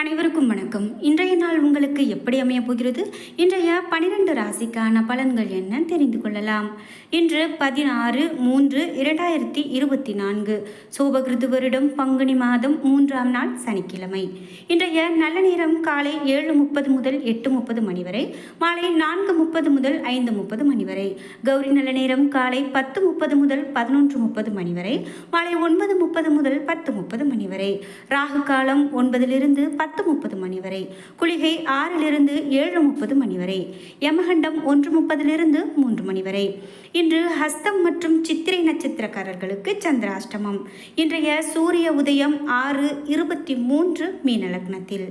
அனைவருக்கும் வணக்கம். இன்றைய நாள் உங்களுக்கு எப்படி அமையப் போகிறது? இன்றைய பனிரெண்டு ராசிக்கான பலன்கள் என்ன தெரிந்து கொள்ளலாம். இன்று பதினாறு மூன்று இரண்டாயிரத்தி இருபத்தி நான்கு. சோபகிருது வருடம் பங்குனி மாதம் மூன்றாம் நாள் சனிக்கிழமை. இன்றைய நல்ல நேரம் காலை ஏழு முப்பது முதல் எட்டு முப்பது மணி வரை மாலை நான்கு முப்பது முதல் ஐந்து முப்பது மணி வரை கௌரி நல்ல நேரம் காலை பத்து முப்பது முதல் பதினொன்று முப்பது மணி வரை மாலை ஒன்பது முப்பது முதல் பத்து முப்பது மணி வரை. ராகு காலம் ஒன்பதிலிருந்து பத்து பத்து முப்பது மணி வரை குளிகை ஆறிலிருந்து ஏழு முப்பது மணி வரை யமகண்டம் ஒன்று முப்பதிலிருந்து மூன்று மணி வரை இன்று ஹஸ்தம் மற்றும் சித்திரை நட்சத்திரக்காரர்களுக்கு சந்திராஷ்டமம். இன்றைய சூரிய உதயம் ஆறு இருபத்தி மூன்று மீன லக்னத்தில்.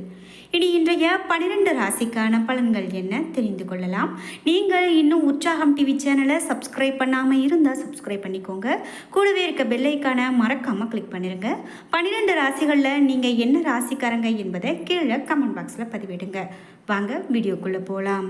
இனி இன்றைய பன்னிரெண்டு ராசிக்கான பலன்கள் என்ன தெரிந்து கொள்ளலாம். நீங்கள் இன்னும் உற்சாகம் டிவி சேனலை சப்ஸ்கிரைப் பண்ணாமல் இருந்தால் சப்ஸ்கிரைப் பண்ணிக்கோங்க. கூடவே இருக்க பெல்லைக்கான மறக்காமல் கிளிக் பண்ணிடுங்க பன்னிரெண்டு ராசிகளில் நீங்கள் என்ன ராசிக்காரங்க என்பதை கீழே கமெண்ட் பாக்ஸில் பதிவிடுங்க. வாங்க வீடியோக்குள்ளே போகலாம்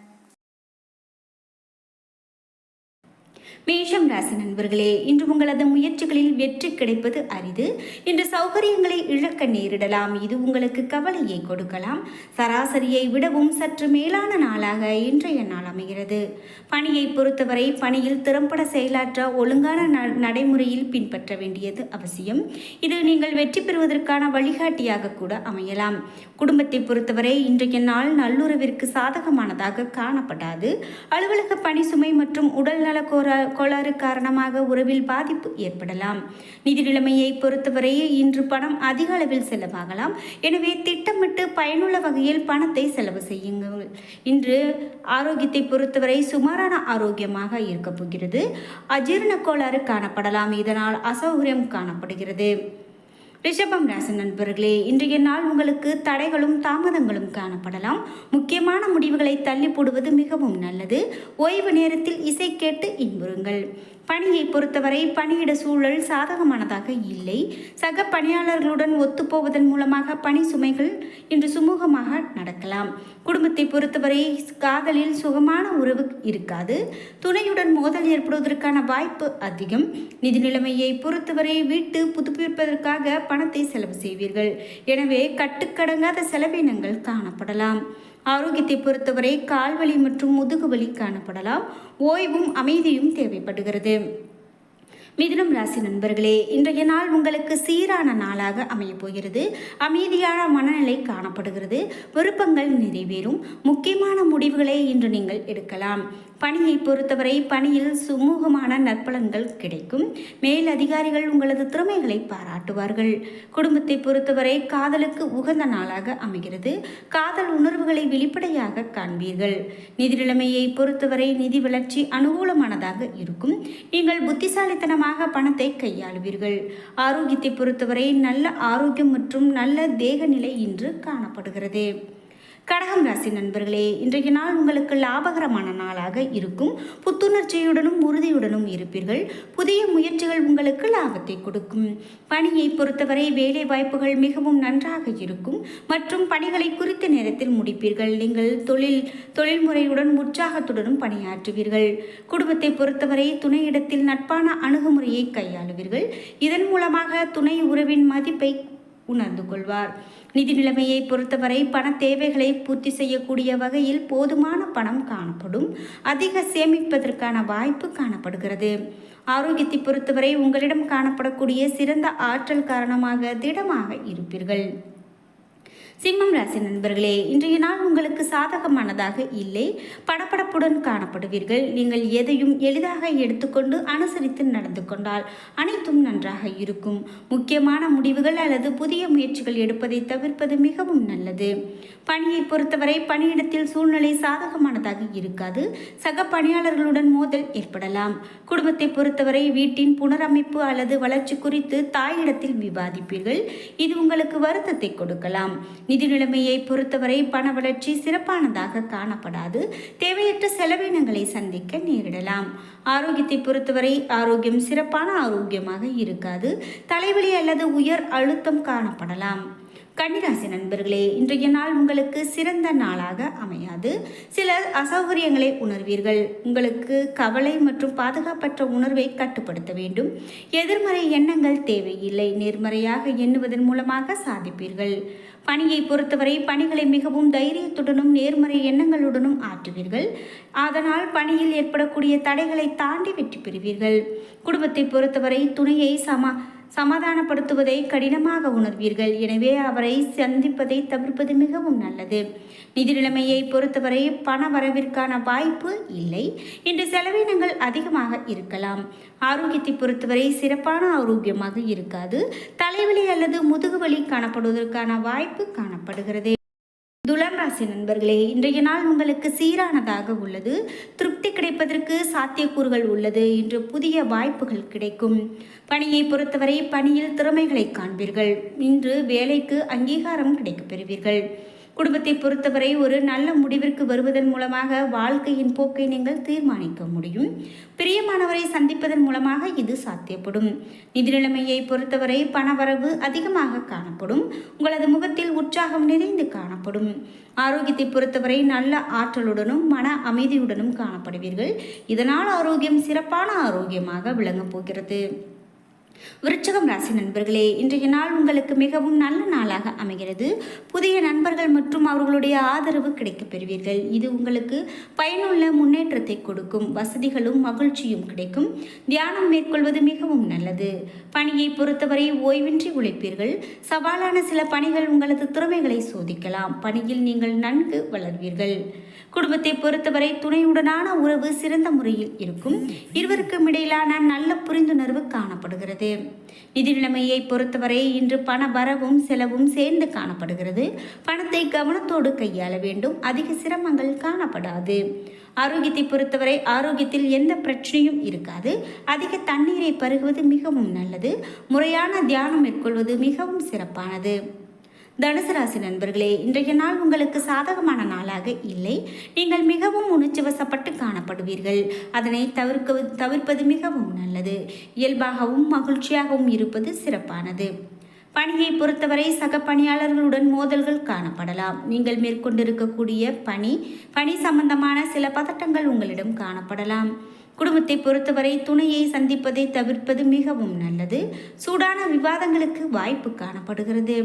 மேஷம் ராசி நண்பர்களே இன்று உங்களது முயற்சிகளில் வெற்றி கிடைப்பது அரிது. இன்று சௌகரியங்களை இழக்க நேரிடலாம். இது உங்களுக்கு கவலையை கொடுக்கலாம். சராசரியை விடவும் சற்று மேலான நாளாக இன்றைய நாள் அமைகிறது. பணியை பொறுத்தவரை பணியில் திறம்பட செயலாற்ற ஒழுங்கான ந- நடைமுறையில் பின்பற்ற வேண்டியது அவசியம். இது நீங்கள் வெற்றி பெறுவதற்கான வழிகாட்டியாக கூட அமையலாம். குடும்பத்தை பொறுத்தவரை இன்றைய நாள் நல்லுறவிற்கு சாதகமானதாக காணப்படாது. அலுவலக பணி சுமை மற்றும் உடல்நல கோர கோளாறு காரணமாக உறவில் பாதிப்பு ஏற்படலாம். நிதி நிலைமையை பொறுத்தவரை இன்று பணம் அதிக அளவில் செலவாகலாம். எனவே திட்டமிட்டு பயனுள்ள வகையில் பணத்தை செலவு செய்யுங்கள். இன்று ஆரோக்கியத்தை பொறுத்தவரை சுமாரான ஆரோக்கியமாக இருக்கப் போகிறது. அஜீரண கோளாறு காணப்படலாம். இதனால் அசௌகரியம் காணப்படுகிறது. ரிஷபம் ராசி நண்பர்களே இன்றைய நாள் உங்களுக்கு தடைகளும் தாமதங்களும் காணப்படலாம். முக்கியமான முடிவுகளை தள்ளி போடுவது மிகவும் நல்லது. ஓய்வு நேரத்தில் இசை கேட்டு இன்புறுங்கள். பணியை பொறுத்தவரை பணியிட சூழல் சாதகமானதாக இல்லை. சக பணியாளர்களுடன் ஒத்துப்போவதன் மூலமாக பணி சுமைகள் இன்று சுமூகமாக நடக்கலாம். குடும்பத்தை பொறுத்தவரை காதலில் சுகமான உறவு இருக்காது. துணையுடன் மோதல் ஏற்படுவதற்கான வாய்ப்பு அதிகம். நிதி நிலைமையை பொறுத்தவரை வீட்டு புதுப்பிப்பதற்காக பணத்தை செலவு செய்வீர்கள். எனவே கட்டுக்கடங்காத செலவினங்கள் காணப்படலாம். ஆரோக்கியத்தை பொறுத்தவரை கால்வலி மற்றும் முதுகுவலி காணப்படலாம். ஓய்வும் அமைதியும் தேவைப்படுகிறது. மிதுனம் ராசி நண்பர்களே இன்றைய நாள் உங்களுக்கு சீரான நாளாக அமையப் போகிறது. அமைதியான மனநிலை காணப்படுகிறது. விருப்பங்கள் நிறைவேறும். முக்கியமான முடிவுகளை இன்று நீங்கள் எடுக்கலாம். பணியை பொறுத்தவரை பணியில் சுமூகமான நற்பலன்கள் கிடைக்கும். மேல் அதிகாரிகள் உங்களது திறமைகளை பாராட்டுவார்கள். குடும்பத்தை பொறுத்தவரை காதலுக்கு உகந்த நாளாக அமைகிறது. காதல் உணர்வுகளை வெளிப்படையாக காண்பீர்கள். நிதி நிலைமையை பொறுத்தவரை நிதி வளர்ச்சி அனுகூலமானதாக இருக்கும். நீங்கள் புத்திசாலித்தனமாக பணத்தை கையாளுவீர்கள். ஆரோக்கியத்தை பொறுத்தவரை நல்ல ஆரோக்கியம் மற்றும் நல்ல தேக நிலை இன்று காணப்படுகிறது. கடகம் ராசி நண்பர்களே இன்றைய நாள் உங்களுக்கு லாபகரமான நாளாக இருக்கும். புத்துணர்ச்சியுடனும் உறுதியுடனும் இருப்பீர்கள். புதிய முயற்சிகள் உங்களுக்கு லாபத்தை கொடுக்கும். பணியை பொறுத்தவரை வேலை வாய்ப்புகள் மிகவும் நன்றாக இருக்கும். மற்றும் பணிகளை குறித்த நேரத்தில் முடிப்பீர்கள். நீங்கள் தொழில் தொழில்முறையுடன் உற்சாகத்துடனும் பணியாற்றுவீர்கள். குடும்பத்தை பொறுத்தவரை துணையிடத்தில் நட்பான அணுகுமுறையை கையாளுவீர்கள். இதன் மூலமாக துணை உறவின் மதிப்பை உணர்ந்து கொள்வார் நிதி நிலைமையை பொறுத்தவரை பண தேவைகளை பூர்த்தி செய்யக்கூடிய வகையில் போதுமான பணம் காணப்படும். அதிக சேமிப்பதற்கான வாய்ப்பு காணப்படுகிறது. ஆரோக்கியத்தை பொறுத்தவரை உங்களிடம் காணப்படக்கூடிய சிறந்த ஆற்றல் காரணமாக திடமாக இருப்பீர்கள். சிம்மம் ராசி நண்பர்களே இன்றைய நாள் உங்களுக்கு சாதகமானதாக இல்லை. படப்படப்புடன் காணப்படுவீர்கள். நீங்கள் எதையும் எளிதாக எடுத்துக்கொண்டு அனுசரித்து நடந்து கொண்டால் அனைத்தும் நன்றாக இருக்கும். முக்கியமான முடிவுகள் அல்லது புதிய முயற்சிகள் எடுப்பதை தவிர்ப்பது மிகவும் நல்லது. பணியை பொறுத்தவரை பணியிடத்தில் சூழ்நிலை சாதகமானதாக இருக்காது. சக பணியாளர்களுடன் மோதல் ஏற்படலாம். குடும்பத்தை பொறுத்தவரை வீட்டின் புனரமைப்பு அல்லது வளர்ச்சி குறித்து தாயிடத்தில் விவாதிப்பீர்கள். இது உங்களுக்கு வருத்தத்தை கொடுக்கலாம். நிதி நிலைமையை பொறுத்தவரை பண வளர்ச்சி சிறப்பானதாக காணப்படாது. தேவையற்ற செலவினங்களை சந்திக்க நேரிடலாம். ஆரோக்கியத்தை பொறுத்தவரை ஆரோக்கியம் சிறப்பான ஆரோக்கியமாக இருக்காது. தலைவலி அல்லது உயர் அழுத்தம் காணப்படலாம். கன்னிராசி நண்பர்களே இன்றைய நாள் உங்களுக்கு சிறந்த நாளாக அமையாது. சில அசௌகரியங்களை உணர்வீர்கள். உங்களுக்கு கவலை மற்றும் பாதுகாப்பற்ற உணர்வை கட்டுப்படுத்த வேண்டும். எதிர்மறை எண்ணங்கள் தேவையில்லை. நேர்மறையாக எண்ணுவதன் மூலமாக சாதிப்பீர்கள். பணியை பொறுத்தவரை பணிகளை மிகவும் தைரியத்துடனும் நேர்மறை எண்ணங்களுடனும் ஆற்றுவீர்கள். அதனால் பணியில் ஏற்படக்கூடிய தடைகளை தாண்டி வெற்றி பெறுவீர்கள். குடும்பத்தை பொறுத்தவரை துணையை சமா சமாதானப்படுத்துவதை கடினமாக உணர்வீர்கள். எனவே அவரை சந்திப்பதை தவிர்ப்பது மிகவும் நல்லது. நிதி நிலைமையை பொறுத்தவரை பண வரவிற்கான வாய்ப்பு இல்லை. இன்று செலவினங்கள் அதிகமாக இருக்கலாம். ஆரோக்கியத்தை பொறுத்தவரை சிறப்பான ஆரோக்கியமாக இருக்காது. தலைவலி அல்லது முதுகுவலி காணப்படுவதற்கான வாய்ப்பு காணப்படுகிறது. துலாம் ராசி நண்பர்களே இன்றைய நாள் உங்களுக்கு சீரானதாக உள்ளது. திருப்தி கிடைப்பதற்கு சாத்தியக்கூறுகள் உள்ளது. இன்று புதிய வாய்ப்புகள் கிடைக்கும். பணியை பொறுத்தவரை பணியில் திறமைகளை காண்பீர்கள். இன்று வேலைக்கு அங்கீகாரம் கிடைக்கப் பெறுவீர்கள். குடும்பத்தை பொறுத்தவரை ஒரு நல்ல முடிவிற்கு வருவதன் மூலமாக வாழ்க்கையின் போக்கை நீங்கள் தீர்மானிக்க முடியும். பிரியமானவரை சந்திப்பதன் மூலமாக இது சாத்தியப்படும். நிதி நிலைமையை பொறுத்தவரை பணவரவு அதிகமாக காணப்படும். உங்களது முகத்தில் உற்சாகம் நிறைந்து காணப்படும். ஆரோக்கியத்தை பொறுத்தவரை நல்ல ஆற்றலுடனும் மன அமைதியுடனும் காணப்படுவீர்கள். இதனால் ஆரோக்கியம் சிறப்பான ஆரோக்கியமாக விளங்கப் போகிறது. விருச்சகம் ராசி நண்பர்களே இன்றைய நாள் உங்களுக்கு மிகவும் நல்ல நாளாக அமைகிறது. புதிய நண்பர்கள் மற்றும் அவர்களுடைய ஆதரவு கிடைக்கப் பெறுவீர்கள். இது உங்களுக்கு பயனுள்ள முன்னேற்றத்தை கொடுக்கும். வசதிகளும் மகிழ்ச்சியும் கிடைக்கும். தியானம் மேற்கொள்வது மிகவும் நல்லது. பணியை பொறுத்தவரை ஓய்வின்றி உழைப்பீர்கள். சவாலான சில பணிகள் உங்களது திறமைகளை சோதிக்கலாம். பணியில் நீங்கள் நன்கு வளர்வீர்கள். குடும்பத்தை பொறுத்தவரை துணையுடனான உறவு சிறந்த முறையில் இருக்கும். இருவருக்கும் இடையிலான நல்ல புரிந்துணர்வு காணப்படுகிறது. நிதி நிலைமையை பொறுத்தவரை இன்று பண வரவும் செலவும் சேர்ந்து காணப்படுகிறது. பணத்தை கவனத்தோடு கையாள வேண்டும். அதிக சிரமங்கள் காணப்படாது. ஆரோக்கியத்தை பொறுத்தவரை ஆரோக்கியத்தில் எந்த பிரச்சனையும் இருக்காது. அதிக தண்ணீரை பருகுவது மிகவும் நல்லது. முறையான தியானம் மேற்கொள்வது மிகவும் சிறப்பானது. தனுசு ராசி நண்பர்களே இன்றைய நாள் உங்களுக்கு சாதகமான நாளாக இல்லை. நீங்கள் மிகவும் உணர்ச்சி வசப்பட்டு காணப்படுவீர்கள். அதனை தவிர்க்க தவிர்ப்பது மிகவும் நல்லது. இயல்பாகவும் மகிழ்ச்சியாகவும் இருப்பது சிறப்பானது. பணியை பொறுத்தவரை சக பணியாளர்களுடன் மோதல்கள் காணப்படலாம். நீங்கள் மேற்கொண்டிருக்கக்கூடிய பணி பணி சம்பந்தமான சில பதட்டங்கள் உங்களிடம் காணப்படலாம். குடும்பத்தை பொறுத்தவரை துணையை சந்திப்பதை தவிர்ப்பது மிகவும் நல்லது. சூடான விவாதங்களுக்கு வாய்ப்பு காணப்படுகிறது.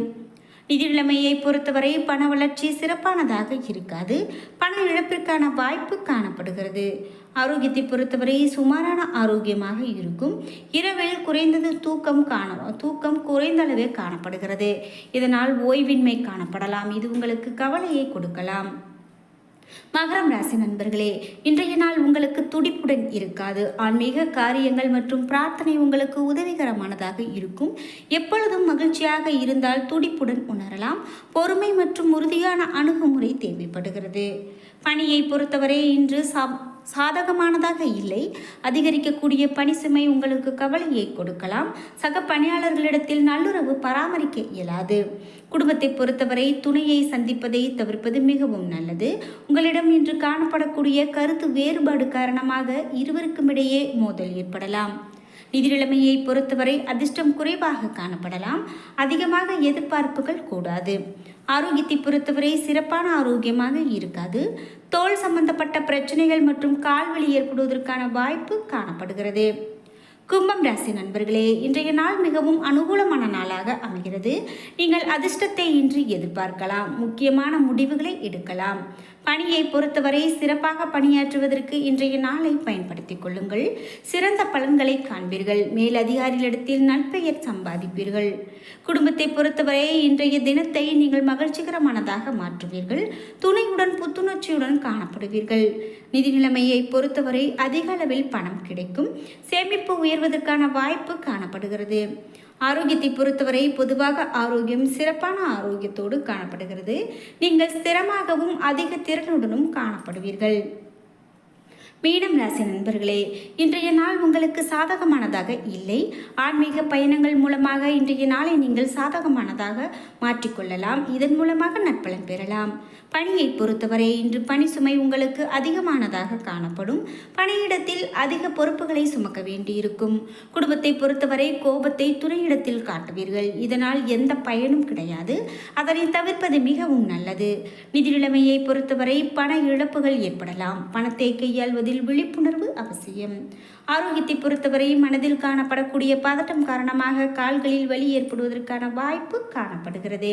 நிதி நிலைமையை பொறுத்தவரை பண வளர்ச்சி சிறப்பானதாக இருக்காது. பண இழப்பிற்கான வாய்ப்பு காணப்படுகிறது. ஆரோக்கியத்தை பொறுத்தவரை சுமாரான ஆரோக்கியமாக இருக்கும். இரவில் குறைந்தது தூக்கம் காண தூக்கம் குறைந்த அளவே காணப்படுகிறது. இதனால் ஓய்வின்மை காணப்படலாம். இது உங்களுக்கு கவலையை கொடுக்கலாம். மகரம் ராசி நண்பர்களே இன்றைய நாள் உங்களுக்கு துடிப்புடன் இருக்காது. ஆன்மீக காரியங்கள் மற்றும் பிரார்த்தனை உங்களுக்கு உதவிகரமானதாக இருக்கும். எப்பொழுதும் மகிழ்ச்சியாக இருந்தால் துடிப்புடன் உணரலாம். பொறுமை மற்றும் உறுதியான அணுகுமுறை தேவைப்படுகிறது. பணியை பொறுத்தவரை இன்று சாப் சாதகமானதாக இல்லை. அதிகரிக்கக்கூடிய பணிசுமை உங்களுக்கு கவலையை கொடுக்கலாம். சக பணியாளர்களிடத்தில் நல்லுறவு பராமரிக்க இயலாது. குடும்பத்தை பொறுத்தவரை துணையை சந்திப்பதை தவிர்ப்பது மிகவும் நல்லது. உங்களிடம் இன்று காணப்படக்கூடிய கருத்து வேறுபாடு காரணமாக இருவருக்கும் இடையே மோதல் ஏற்படலாம். நிதி நிலைமையை பொறுத்தவரை அதிர்ஷ்டம் குறைவாக காணப்படலாம். அதிகமாக எதிர்பார்ப்புகள் கூடாது. ஆரோக்கியத்தை பொறுத்தவரை சிறப்பான ஆரோக்கியமாக இருக்காது. தோல் சம்பந்தப்பட்ட பிரச்சனைகள் மற்றும் கால்வழி ஏற்படுவதற்கான வாய்ப்பு காணப்படுகிறது. கும்பம் ராசி நண்பர்களே இன்றைய நாள் மிகவும் அனுகூலமான நாளாக அமைகிறது. நீங்கள் அதிர்ஷ்டத்தை இன்று எதிர்பார்க்கலாம். முக்கியமான முடிவுகளை எடுக்கலாம். பணியை பொறுத்தவரை சிறப்பாக பணியாற்றுவதற்கு இன்றைய நாளை பயன்படுத்திக் கொள்ளுங்கள். சிறந்த பலன்களை காண்பீர்கள். மேலதிகாரிகளிடத்தில் நற்பெயர் சம்பாதிப்பீர்கள். குடும்பத்தை பொறுத்தவரை இன்றைய தினத்தை நீங்கள் மகிழ்ச்சிகரமானதாக மாற்றுவீர்கள். துணையுடன் புத்துணர்ச்சியுடன் காணப்படுவீர்கள். நிதி நிலைமையை பொறுத்தவரை அதிக அளவில் பணம் கிடைக்கும். சேமிப்பு உயர்வதற்கான வாய்ப்பு காணப்படுகிறது. ஆரோக்கியத்தை பொறுத்தவரை பொதுவாக ஆரோக்கியம் சிறப்பான ஆரோக்கியத்தோடு காணப்படுகிறது. நீங்கள் ஸ்திரமாகவும் அதிக திறனுடனும் காணப்படுவீர்கள். மீனம் ராசி நண்பர்களே இன்றைய நாள் உங்களுக்கு சாதகமானதாக இல்லை. ஆன்மீக பயணங்கள் மூலமாக இன்றைய நாளை நீங்கள் சாதகமானதாக மாற்றிக்கொள்ளலாம். இதன் மூலமாக நற்பலன் பெறலாம். பணியை பொறுத்தவரை இன்று பணி சுமை உங்களுக்கு அதிகமானதாக காணப்படும். பணியிடத்தில் அதிக பொறுப்புகளை சுமக்க வேண்டியிருக்கும். குடும்பத்தை பொறுத்தவரை கோபத்தை துறையிடத்தில் காட்டுவீர்கள். இதனால் எந்த பயனும் கிடையாது. அதனை தவிர்ப்பது மிகவும் நல்லது. நிதி நிலைமையை பொறுத்தவரை பண இழப்புகள் ஏற்படலாம். பணத்தை கொள்வதில் விழிப்புணர்வு அவசியம். ஆரோக்கியத்தை பொறுத்தவரை மனதில் காணப்படக்கூடிய பதட்டம் காரணமாக கால்களில் வலி ஏற்படுவதற்கான வாய்ப்பு காணப்படுகிறது.